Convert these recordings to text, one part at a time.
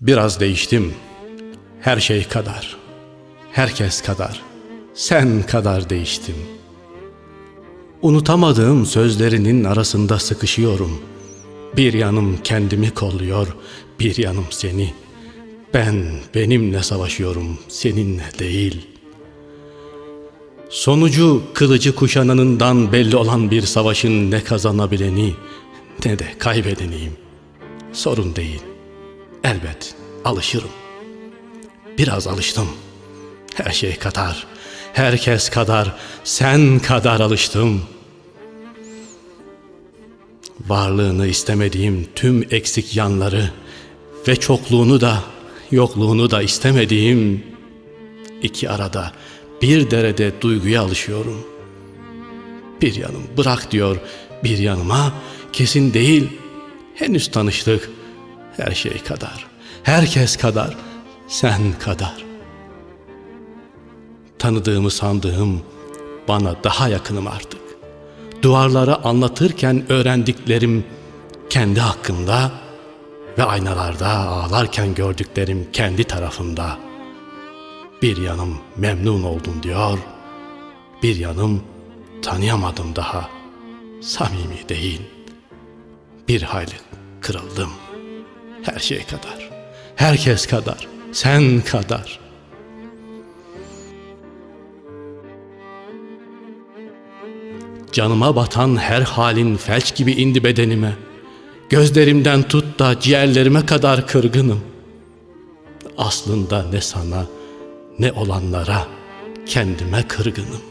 Biraz değiştim. Her şey kadar. Herkes kadar. Sen kadar değiştim. Unutamadığım sözlerinin arasında sıkışıyorum. Bir yanım kendimi kolluyor, bir yanım seni. Ben benimle savaşıyorum, seninle değil. Sonucu kılıcı kuşananından belli olan bir savaşın ne kazanabileni ne de kaybedeniyim. Sorun değil. Elbet alışırım. Biraz alıştım. Her şey kadar, herkes kadar, sen kadar alıştım. Varlığını istemediğim tüm eksik yanları ve çokluğunu da, yokluğunu da istemediğim iki arada bir derede duyguya alışıyorum. Bir yanım bırak diyor, bir yanıma kesin değil. Henüz tanıştık. Her şey kadar, herkes kadar, sen kadar. Tanıdığımı sandığım bana daha yakınım artık. Duvarlara anlatırken öğrendiklerim kendi hakkımda ve aynalarda ağlarken gördüklerim kendi tarafımda. Bir yanım memnun oldum diyor, bir yanım tanıyamadım daha, samimi değil. Bir hayli kırıldım. Her şey kadar, herkes kadar, sen kadar. Canıma batan her halin felç gibi indi bedenime. Gözlerimden tut da ciğerlerime kadar kırgınım. Aslında ne sana ne olanlara kendime kırgınım.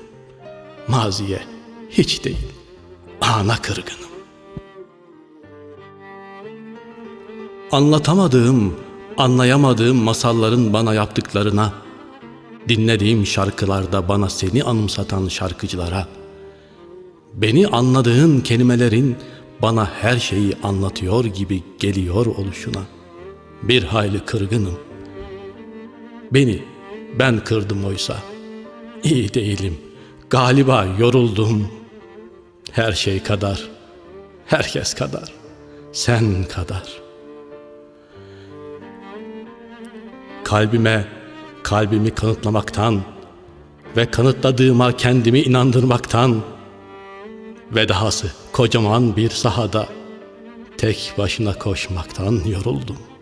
Maziye hiç değil, ana kırgınım. Anlatamadığım, anlayamadığım masalların bana yaptıklarına, dinlediğim şarkılarda bana seni anımsatan şarkıcılara, beni anladığın kelimelerin bana her şeyi anlatıyor gibi geliyor oluşuna, bir hayli kırgınım. Beni ben kırdım oysa. İyi değilim. Galiba yoruldum. Her şey kadar. Herkes kadar. Sen kadar. Kalbime, kalbimi kanıtlamaktan ve kanıtladığıma kendimi inandırmaktan ve dahası kocaman bir sahada tek başına koşmaktan yoruldum.''